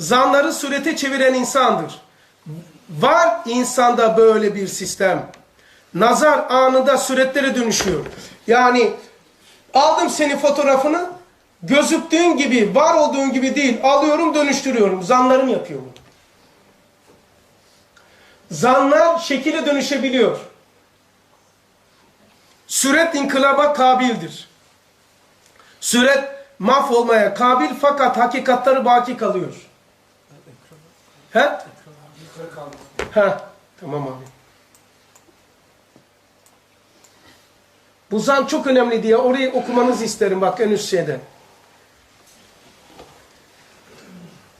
zanları surete çeviren insandır. Var insanda böyle bir sistem. Nazar anında suretlere dönüşüyor. Yani aldım senin fotoğrafını, gözüktüğün gibi, var olduğun gibi değil, alıyorum dönüştürüyorum. Zanlarım yapıyor bunu. Zanlar şekile dönüşebiliyor. Süret inkılaba kabildir. Süret mahvolmaya kabil fakat hakikatları baki kalıyor. He? He. Tamam abi. Bu zan çok önemli diye orayı okumanızı isterim bak en üst şeyde.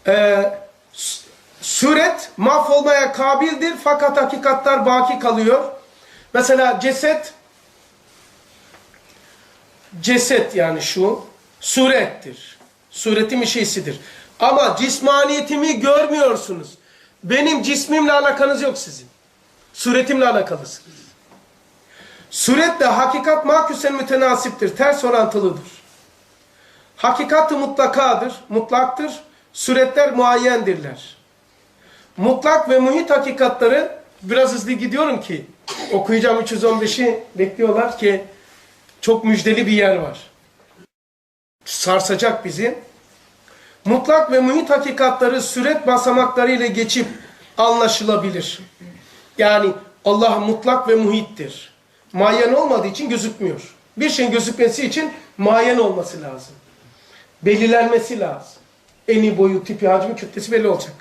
Ee, s- süret mahvolmaya kabildir fakat hakikatler baki kalıyor. Mesela ceset ceset yani şu surettir. Suretim şeysidir. Ama cismaniyetimi görmüyorsunuz. Benim cismimle alakanız yok sizin. Suretimle alakalısınız. Suretle hakikat maküsen mütenasiptir. Ters orantılıdır. Hakikat mutlakadır, mutlaktır. Suretler muayyendirler. Mutlak ve muhit hakikatları biraz hızlı gidiyorum ki okuyacağım 315'i bekliyorlar ki çok müjdeli bir yer var. Sarsacak bizi. Mutlak ve muhit hakikatları süret basamaklarıyla geçip anlaşılabilir. Yani Allah mutlak ve muhittir. Muayyen olmadığı için gözükmüyor. Bir şeyin gözükmesi için muayyen olması lazım. Belirlenmesi lazım. Eni, boyu, tipi, hacmi, kütlesi belli olacak.